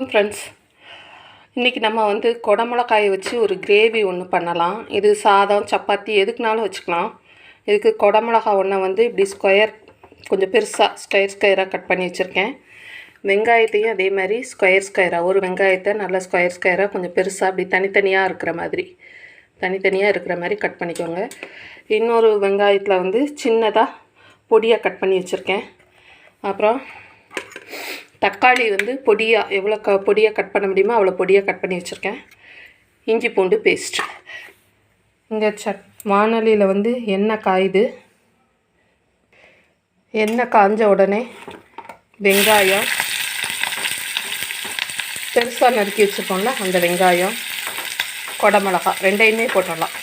வணக்கம் ஃப்ரெண்ட்ஸ் இன்றைக்கி நம்ம வந்து கொடமிளகாயை வச்சு ஒரு கிரேவி ஒன்று பண்ணலாம். இது சாதம் சப்பாத்தி எதுக்குனாலும் வச்சுக்கலாம். இதுக்கு குடமிளகா ஒன்றை வந்து இப்படி ஸ்கொயர் கொஞ்சம் பெருசாக ஸ்கொயர் ஸ்கொயராக கட் பண்ணி வச்சுருக்கேன். வெங்காயத்தையும் அதே மாதிரி ஸ்கொயர் ஸ்கொயராக ஒரு வெங்காயத்தை நல்லா ஸ்கொயர் ஸ்கொயராக கொஞ்சம் பெருசாக அப்படி தனித்தனியாக இருக்கிற மாதிரி தனித்தனியாக இருக்கிற மாதிரி கட் பண்ணிக்கோங்க. இன்னொரு வெங்காயத்தில் வந்து சின்னதாக பொடியாக கட் பண்ணி வச்சுருக்கேன். அப்புறம் தக்காளி வந்து பொடியாக எவ்வளோ க பொடியாக கட் பண்ண முடியுமோ அவ்வளோ பொடியாக கட் பண்ணி வச்சுருக்கேன். இஞ்சி பூண்டு பேஸ்ட் இங்கே சட் வானொலியில் வந்து எண்ணெய் காயுது. எண்ணெய் காஞ்ச உடனே வெங்காயம் பெருசாக நறுக்கி வச்சுருக்கோம்ல அந்த வெங்காயம் கொடமிளகா ரெண்டையுமே போட்டுடலாம்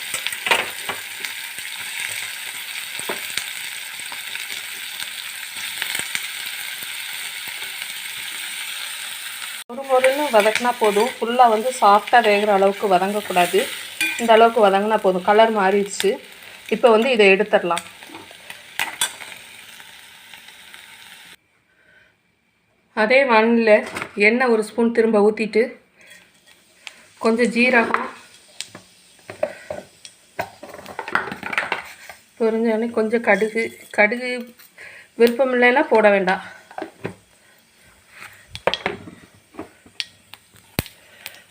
ஒரு முறைன்னு வதக்கினா போதும். ஃபுல்லாக வந்து சாஃப்டாக வேகிற அளவுக்கு வதங்கக்கூடாது. இந்த அளவுக்கு வதங்கினா போதும். கலர் மாறிடுச்சு. இப்போ வந்து இதை எடுத்துடலாம். அதே மண்ணில் எண்ணெய் ஒரு ஸ்பூன் திரும்ப ஊற்றிட்டு கொஞ்சம் ஜீரகம் பொரிஞ்சோடனே கொஞ்சம் கடுகு. கடுகு விருப்பம் இல்லைன்னா போட வேண்டாம்.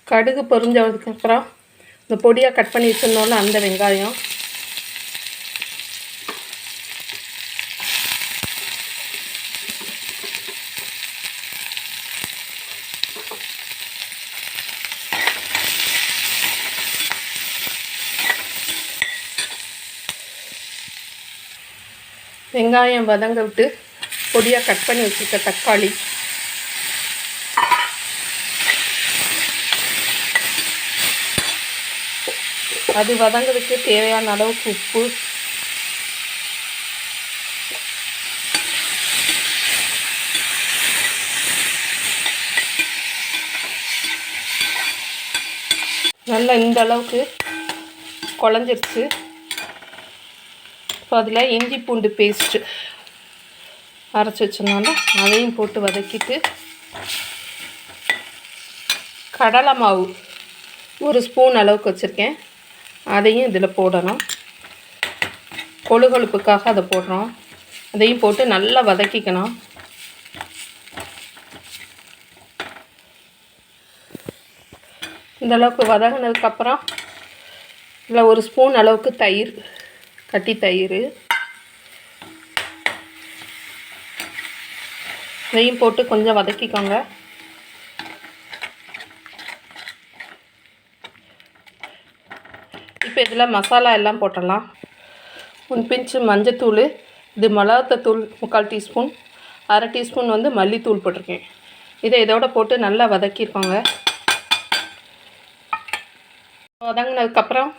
கடுகு பொறிஞ்சதுக்கப்புறம் இந்த பொடியாக கட் பண்ணி வச்சிருந்தோம்ல அந்த வெங்காயம். வெங்காயம் வதங்க விட்டு பொடியாக கட் பண்ணி வச்சுருக்க தக்காளி. அது வதங்கிறதுக்கு தேவையான அளவுக்கு உப்பு. நல்லா இந்த அளவுக்கு குழஞ்சிருச்சு. இப்போ அதில் இஞ்சி பூண்டு பேஸ்ட்டு அரைச்சி வச்சோம்னால அதையும் போட்டு வதக்கிட்டு கடலை மாவு ஒரு ஸ்பூன் அளவுக்கு வச்சுருக்கேன். அதையும் இதில் போடணும். கொழுகொழுப்புக்காக அதை போடுறோம். அதையும் போட்டு நல்லா வதக்கிக்கணும். இந்த அளவுக்கு வதங்கினதுக்கப்புறம் இல்லை ஒரு ஸ்பூன் அளவுக்கு தயிர் கட்டி தயிர். இதையும் போட்டு கொஞ்சம் வதக்கிக்கோங்க. இப்போ இதில் மசாலா எல்லாம் போட்டுடலாம். ஒன் பிஞ்சு மஞ்சத்தூள் இது மிளகாத்தூள் முக்கால் டீஸ்பூன் அரை டீஸ்பூன் வந்து மல்லித்தூள் போட்டிருக்கேன். இதை இதோட போட்டு நல்லா வதக்கியிருக்கோங்க வதங்கினதுக்கப்புறம்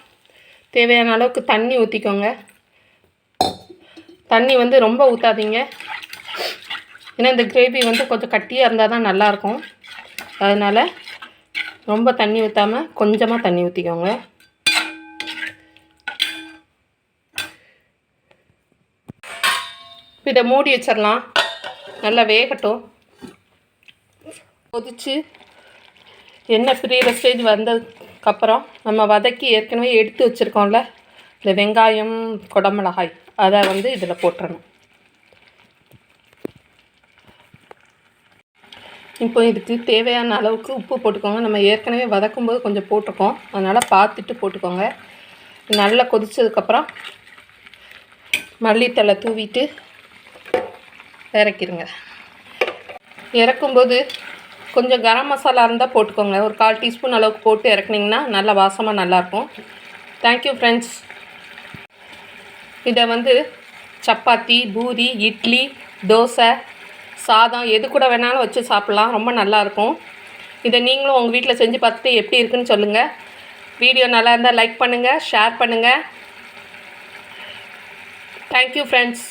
தேவையான அளவுக்கு தண்ணி ஊற்றிக்கோங்க தண்ணி வந்து ரொம்ப ஊற்றாதீங்க ஏன்னா இந்த கிரேவி வந்து கொஞ்சம் கட்டியாக இருந்தால் தான் நல்லாயிருக்கும். அதனால் ரொம்ப தண்ணி ஊற்றாமல் கொஞ்சமாக தண்ணி ஊற்றிக்கோங்க இதை மூடி வச்சிடலாம். நல்லா வேகட்டும். கொதித்து எண்ணெய் பிரியிற ஸ்டேஜ் வந்ததுக்கப்புறம் நம்ம வதக்கி ஏற்கனவே எடுத்து வச்சுருக்கோம்ல இந்த வெங்காயம் குடமிளகாய் அதை வந்து இதில் போட்டுறணும். இப்போ இதுக்கு தேவையான அளவுக்கு உப்பு போட்டுக்கோங்க. நம்ம ஏற்கனவே வதக்கும்போது கொஞ்சம் போட்டிருக்கோம். அதனால் பார்த்துட்டு போட்டுக்கோங்க. நல்லா கொதித்ததுக்கப்புறம் மல்லித்தலை தூவிட்டு இறக்கிடுங்க இறக்கும்போது கொஞ்சம் கரம் மசாலா இருந்தால் போட்டுக்கோங்க ஒரு கால் டீஸ்பூன் அளவுக்கு போட்டு இறக்குனிங்கன்னா நல்லா வாசமாக நல்லாயிருக்கும் தேங்க்யூ ஃப்ரெண்ட்ஸ் இதை வந்து சப்பாத்தி பூரி இட்லி தோசை சாதம் எது கூட வேணாலும் வச்சு சாப்பிட்லாம். ரொம்ப நல்லாயிருக்கும் இதை நீங்களும் உங்கள் வீட்டில் செஞ்சு பார்த்துட்டு எப்படி இருக்குன்னு சொல்லுங்கள் வீடியோ நல்லா இருந்தால் லைக் பண்ணுங்கள் ஷேர் பண்ணுங்கள் தேங்க்யூ ஃப்ரெண்ட்ஸ்